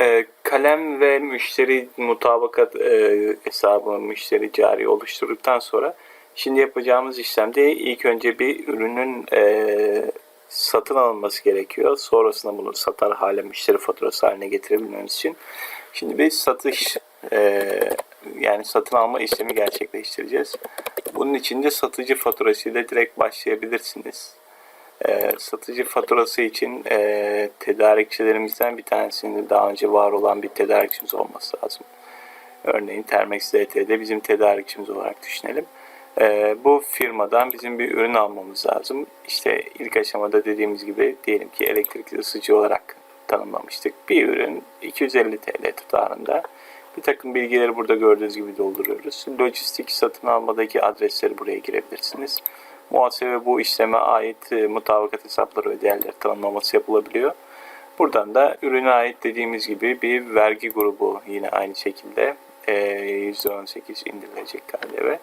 e, kalem ve müşteri mutabakat e, hesabı müşteri cari oluşturduktan sonra şimdi yapacağımız işlemde ilk önce bir ürünün e, satın alınması gerekiyor. Sonrasında bunu satar hale müşteri faturası haline getirebilmemiz için şimdi bir satış e, yani satın alma işlemi gerçekleştireceğiz. Bunun için de satıcı faturası ile direkt başlayabilirsiniz. E, satıcı faturası için e, tedarikçilerimizden bir tanesinin daha önce var olan bir tedarikçimiz olması lazım. Örneğin Termex DT'de bizim tedarikçimiz olarak düşünelim. E, bu firmadan bizim bir ürün almamız lazım. İşte ilk aşamada dediğimiz gibi diyelim ki elektrikli ısıcı olarak tanımlamıştık. Bir ürün 250 TL tutarında. Bir takım bilgileri burada gördüğünüz gibi dolduruyoruz. Lojistik satın almadaki adresleri buraya girebilirsiniz. Muhasebe bu işleme ait e, mutabakat hesapları ve değerleri tanımlaması yapılabiliyor. Buradan da ürüne ait dediğimiz gibi bir vergi grubu yine aynı şekilde e, %18 indirilecek KDV.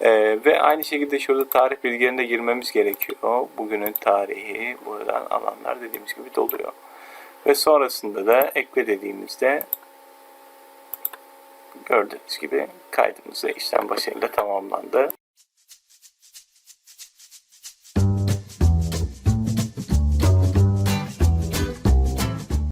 E, ve aynı şekilde şurada tarih bilgilerine girmemiz gerekiyor. Bugünün tarihi buradan alanlar dediğimiz gibi doluyor. Ve sonrasında da ekle dediğimizde gördüğünüz gibi kaydımızda işlem başarıyla tamamlandı.